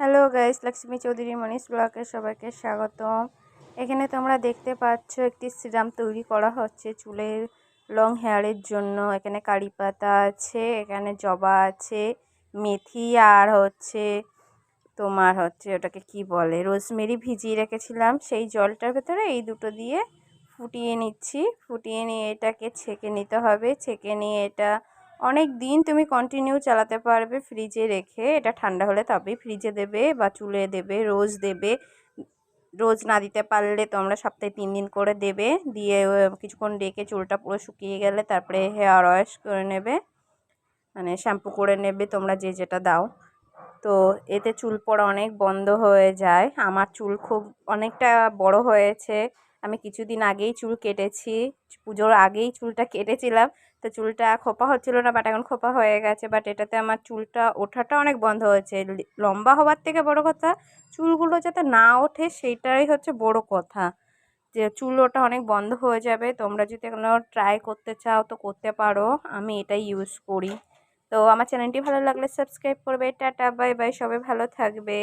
Hello guys Lakshmi Chowdhury Manish ব্লকে সবাইকে স্বাগতম। এখানে তোমরা দেখতে পাচ্ছ একটি সিরাম তৈরি করা হচ্ছে চুলের লং হেয়ারের জন্য। এখানে কারি পাতা আছে, এখানে জবা আছে, মেথি আর হচ্ছে তোমার হচ্ছে ওটাকে কি বলে, রোজমেরি ভিজিয়ে রেখেছিলাম। সেই জলটার ভেতরে এই দুটো দিয়ে ফুটিয়ে নিচ্ছি। ফুটিয়ে নিয়ে এটাকে ছেঁকে নিতে হবে। ছেঁকে নিয়ে এটা অনেক দিন তুমি কন্টিনিউ চালাতে পারবে ফ্রিজে রেখে। এটা ঠান্ডা হলে তবেই ফ্রিজে দেবে বা চুলে দেবে, রোজ দেবে। রোজ না দিতে পারলে তোমরা সপ্তাহে তিন দিন করে দেবে। দিয়ে কিছুক্ষণ রেখে চুলটা পুরো শুকিয়ে গেলে তারপরে হেয়ার ওয়াশ করে নেবে। মানে শ্যাম্পু করে নেবে তোমরা যে যেটা দাও। তো এতে চুল পড়া অনেক বন্ধ হয়ে যায়। আমার চুল খুব অনেকটা বড় হয়েছে। আমি কিছুদিন আগেই চুল কেটেছি, পুজোর আগেই চুলটা কেটেছিলাম। তো চুলটা খোপা হচ্ছিল না বাট এখন খোপা হয়ে গেছে। বাট এটাতে আমার চুলটা ওঠাটা অনেক বন্ধ হয়েছে। লম্বা হওয়ার থেকে বড় কথা, চুলগুলো যাতে না ওঠে সেইটাই হচ্ছে বড় কথা। যে চুল ওটা অনেক বন্ধ হয়ে যাবে। তোমরা যদি এখনও ট্রাই করতে চাও তো করতে পারো। আমি এটাই ইউজ করি। তো আমার চ্যানেলটি ভালো লাগলে সাবস্ক্রাইব করবে। টাটা বাই বাই সবাই ভালো থাকবে।